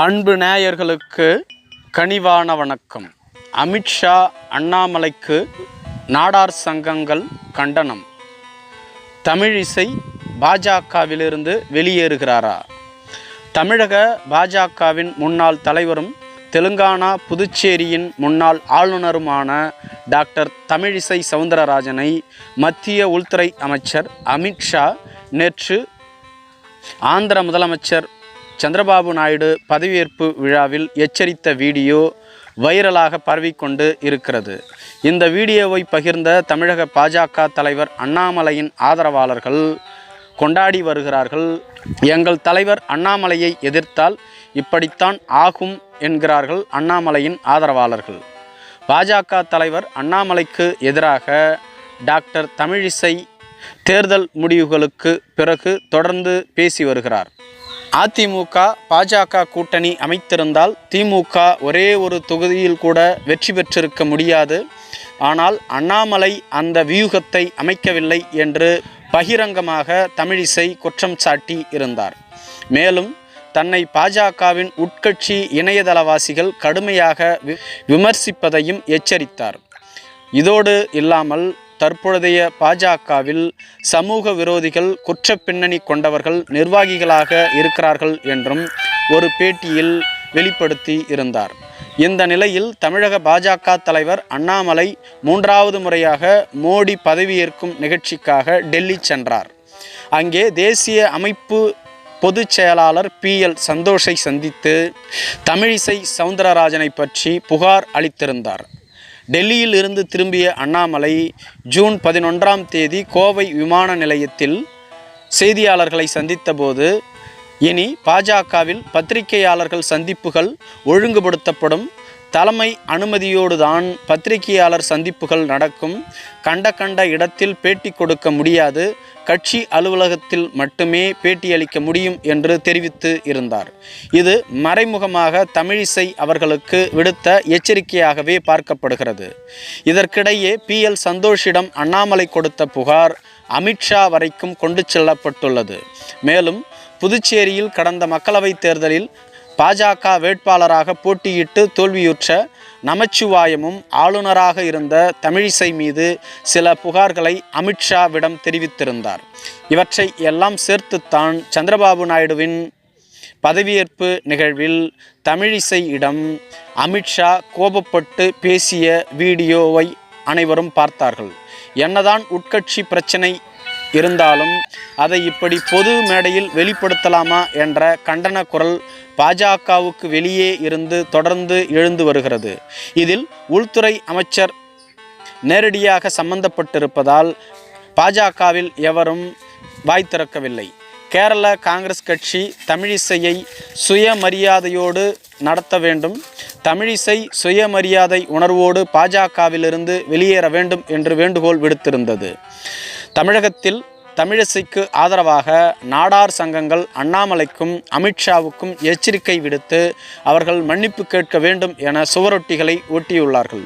அன்பு நேயர்களுக்கு கனிவான வணக்கம். அமித்ஷா அண்ணாமலைக்கு நாடார் சங்கங்கள் கண்டனம். தமிழிசை பாஜகவிலிருந்து வெளியேறுகிறாரா? தமிழக பாஜகவின் முன்னாள் தலைவரும் தெலுங்கானா புதுச்சேரியின் முன்னாள் ஆளுநருமான டாக்டர் தமிழிசை சவுந்தரராஜனை மத்திய உள்துறை அமைச்சர் அமித்ஷா நேற்று ஆந்திர முதலமைச்சர் சந்திரபாபு நாயுடு பதவியேற்பு விழாவில் எச்சரித்த வீடியோ வைரலாக பரவிக்கொண்டு இருக்கிறது. இந்த வீடியோவை பகிர்ந்த தமிழக பாஜக தலைவர் அண்ணாமலையின் ஆதரவாளர்கள் கொண்டாடி வருகிறார்கள். எங்கள் தலைவர் அண்ணாமலையை எதிர்த்தால் இப்படித்தான் ஆகும் என்கிறார்கள் அண்ணாமலையின் ஆதரவாளர்கள். பாஜக தலைவர் அண்ணாமலைக்கு எதிராக டாக்டர் தமிழிசை தேர்தல் முடிவுகளுக்கு பிறகு தொடர்ந்து பேசி வருகிறார். அதிமுக பாஜக கூட்டணி அமைத்திருந்தால் திமுக ஒரே ஒரு தொகுதியில் கூட வெற்றி பெற்றிருக்க முடியாது. ஆனால் அண்ணாமலை அந்த வியூகத்தை அமைக்கவில்லை என்று பகிரங்கமாக தமிழிசை குற்றம் சாட்டி இருந்தார். மேலும் தன்னை பாஜகவின் உட்கட்சி இணையதளவாசிகள் கடுமையாக வி- விமர்சிப்பதையும் எச்சரித்தார். இதோடு இல்லாமல் தற்பொழுதைய பாஜகவில் சமூக விரோதிகள் குற்ற பின்னணி கொண்டவர்கள் நிர்வாகிகளாக இருக்கிறார்கள் என்றும் ஒரு பேட்டியில் வெளிப்படுத்தி இருந்தார். இந்த நிலையில் தமிழக பாஜக தலைவர் அண்ணாமலை மூன்றாவது முறையாக மோடி பதவியேற்கும் நிகழ்ச்சிக்காக டெல்லி சென்றார். அங்கே தேசிய அமைப்பு பொதுச் செயலாளர் பி. எல். சந்தோஷை சந்தித்து தமிழிசை சவுந்தரராஜனை பற்றி புகார் அளித்திருந்தார். டெல்லியில் இருந்து திரும்பிய அண்ணாமலை ஜூன் பதினொன்றாம் தேதி கோவை விமான நிலையத்தில் செய்தியாளர்களை சந்தித்தபோது இனி பாஜகவில் பத்திரிகையாளர்கள் சந்திப்புகள் ஒழுங்குபடுத்தப்படும் தலைமை அனுமதியோடு தான் பத்திரிகையாளர் சந்திப்புகள் நடக்கும். கண்ட கண்ட இடத்தில் பேட்டி கொடுக்க முடியாது. கட்சி அலுவலகத்தில் மட்டுமே பேட்டியளிக்க முடியும் என்று தெரிவித்து இருந்தார். இது மறைமுகமாக தமிழிசை அவர்களுக்கு விடுத்த எச்சரிக்கையாகவே பார்க்கப்படுகிறது. இதற்கிடையே பி. எல். சந்தோஷிடம் அண்ணாமலை கொடுத்த புகார் அமித்ஷா வரைக்கும் கொண்டு செல்லப்பட்டுள்ளது. மேலும் புதுச்சேரியில் கடந்த மக்களவைத் தேர்தலில் பாஜக வேட்பாளராக போட்டியிட்டு தோல்வியுற்ற நமச்சிவாயமும் ஆளுநராக இருந்த தமிழிசை மீது சில புகார்களை அமித்ஷாவிடம் தெரிவித்திருந்தார். இவற்றை எல்லாம் சேர்த்துத்தான் சந்திரபாபு நாயுடுவின் பதவியேற்பு நிகழ்வில் தமிழிசையிடம் அமித்ஷா கோபப்பட்டு பேசிய வீடியோவை அனைவரும் பார்த்தார்கள். என்னதான் உட்கட்சி பிரச்சனை இருந்தாலும் அதை இப்படி பொது மேடையில் வெளிப்படுத்தலாமா என்ற கண்டன குரல் பாஜகவுக்கு வெளியே இருந்து தொடர்ந்து எழுந்து வருகிறது. இதில் உள்துறை அமைச்சர் நேரடியாக சம்பந்தப்பட்டிருப்பதால் பாஜகவில் எவரும் வாய் திறக்கவில்லை. கேரள காங்கிரஸ் கட்சி தமிழிசையை சுயமரியாதையோடு நடத்த வேண்டும். தமிழிசை சுயமரியாதை உணர்வோடு பாஜகவிலிருந்து வெளியேற வேண்டும் என்று வேண்டுகோள் விடுத்திருந்தது. தமிழகத்தில் தமிழிசைக்கு ஆதரவாக நாடார் சங்கங்கள் அண்ணாமலைக்கும் அமித்ஷாவுக்கும் எச்சரிக்கை விடுத்து அவர்கள் மன்னிப்பு கேட்க வேண்டும் என சுவரொட்டிகளை ஒட்டியுள்ளார்கள்.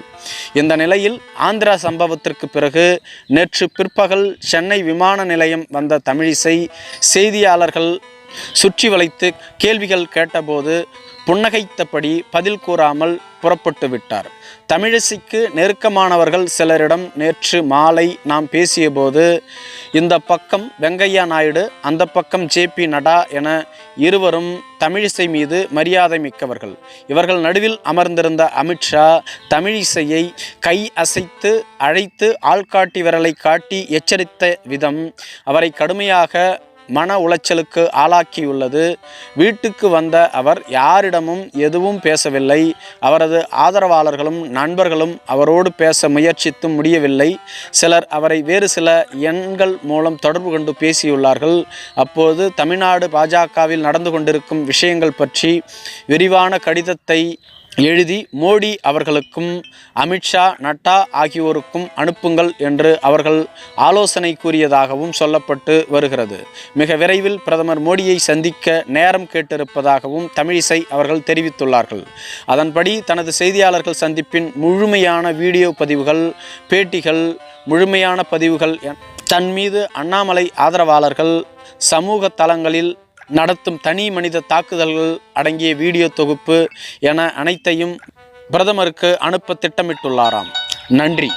இந்த நிலையில் ஆந்திரா சம்பவத்திற்கு பிறகு நேற்று பிற்பகல் சென்னை விமான நிலையம் வந்த தமிழிசை செய்தியாளர்கள் சுற்றி வளைத்து கேள்விகள் கேட்டபோது புன்னகைத்தபடி பதில் கூறாமல் புறப்பட்டு விட்டார். தமிழிசைக்கு நெருக்கமானவர்கள் சிலரிடம் நேற்று மாலை நாம் பேசியபோது இந்த பக்கம் வெங்கையா நாயுடு அந்த பக்கம் ஜேபி நடா என இருவரும் தமிழிசை மீது மரியாதை மிக்கவர்கள். இவர்கள் நடுவில் அமர்ந்திருந்த அமித்ஷா தமிழிசையை கை அசைத்து அழைத்து ஆள்காட்டி விரலை காட்டி எச்சரித்த விதம் அவரை கடுமையாக மன உளைச்சலுக்கு ஆளாக்கியுள்ளது. வீட்டுக்கு வந்த அவர் யாரிடமும் எதுவும் பேசவில்லை. அவரது ஆதரவாளர்களும் நண்பர்களும் அவரோடு பேச முயற்சித்தும் முடியவில்லை. சிலர் அவரை வேறு சில எண்கள் மூலம் தொடர்பு கொண்டு பேசியுள்ளார்கள். அப்போது தமிழ்நாடு பாஜகவில் நடந்து கொண்டிருக்கும் விஷயங்கள் பற்றி விரிவான கடிதத்தை எழுதி மோடி அவர்களுக்கும் அமித்ஷா நட்டா ஆகியோருக்கும் அனுப்புங்கள் என்று அவர்கள் ஆலோசனை கூறியதாகவும் சொல்லப்பட்டு வருகிறது. மிக விரைவில் பிரதமர் மோடியை சந்திக்க நேரம் கேட்டிருப்பதாகவும் தமிழிசை அவர்கள் தெரிவித்துள்ளார்கள். அதன்படி தனது செய்தியாளர்கள் சந்திப்பின் முழுமையான வீடியோ பதிவுகள் பேட்டிகள் முழுமையான பதிவுகள் தன் மீது அண்ணாமலை ஆதரவாளர்கள் சமூக தளங்களில் நடத்தும் தனி மனித தாக்குதல்கள் அடங்கிய வீடியோ தொகுப்பு என அனைத்தையும் பிரதமருக்கு அனுப்ப திட்டமிட்டுள்ளாராம். நன்றி.